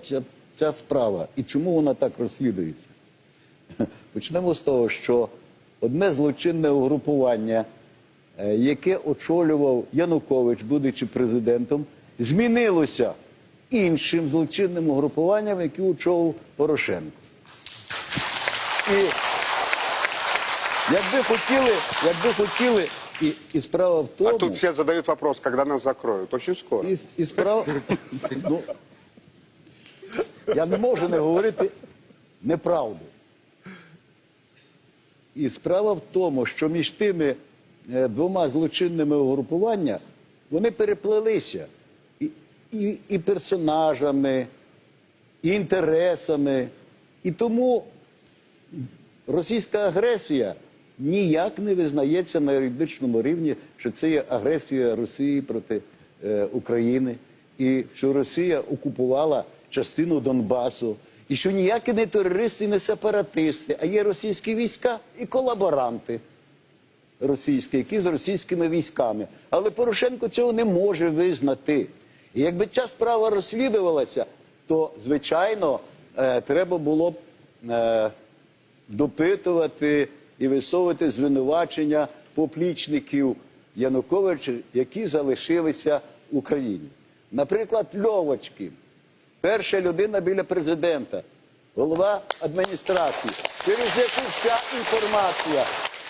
ця, ця справа і чому вона так розслідується? Почнемо з того, що одне злочинне угрупування, е, яке очолював Янукович, будучи президентом, змінилося іншим злочинним угрупуванням, яке очолив Порошенко. І якби хотіли, якби хотіли, і, і справа в тому. А тут все задают вопрос, когда нас закроют. Очень скоро. І, і справа. Ну, я не можу не говорити неправду. І справа в тому, що між тими е, двома злочинними угрупуваннями вони переплелися і, і, і персонажами, і інтересами. І тому російська агресія ніяк не визнається на юридичному рівні, що це є агресія Росії проти е, України, і що Росія окупувала частину Донбасу, і що ніякі не терористи, не сепаратисти, а є російські війська і колаборанти російські, які з російськими військами. Але Порошенко цього не може визнати. І якби ця справа розслідувалася, то звичайно е, треба було б е, допитувати і висовувати звинувачення поплічників Януковича, які залишилися в Україні. Наприклад, Льовочкін, перша людина біля президента, голова адміністрації, через яку вся інформація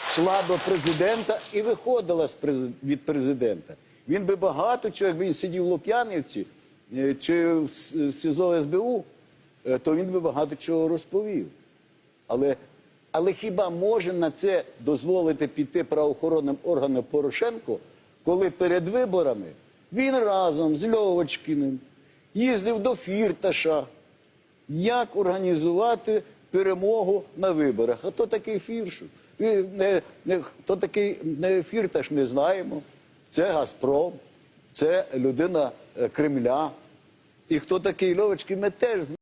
йшла до президента і виходила від президента. Він би багато чого, якби він сидів в Лук'янівці е, чи в СІЗО СБУ, е, то він би багато чого розповів. Але, але хіба може на це дозволити піти правоохоронним органам Порошенко, коли перед виборами він разом з Льовочкіним їздив до Фірташа, як організувати перемогу на виборах? А хто такий? Е, не- Хто такий не Фірташ, ми знаємо. Це Газпром, це людина е, Кремля. І хто такий Льовочкін, ми теж знаємо.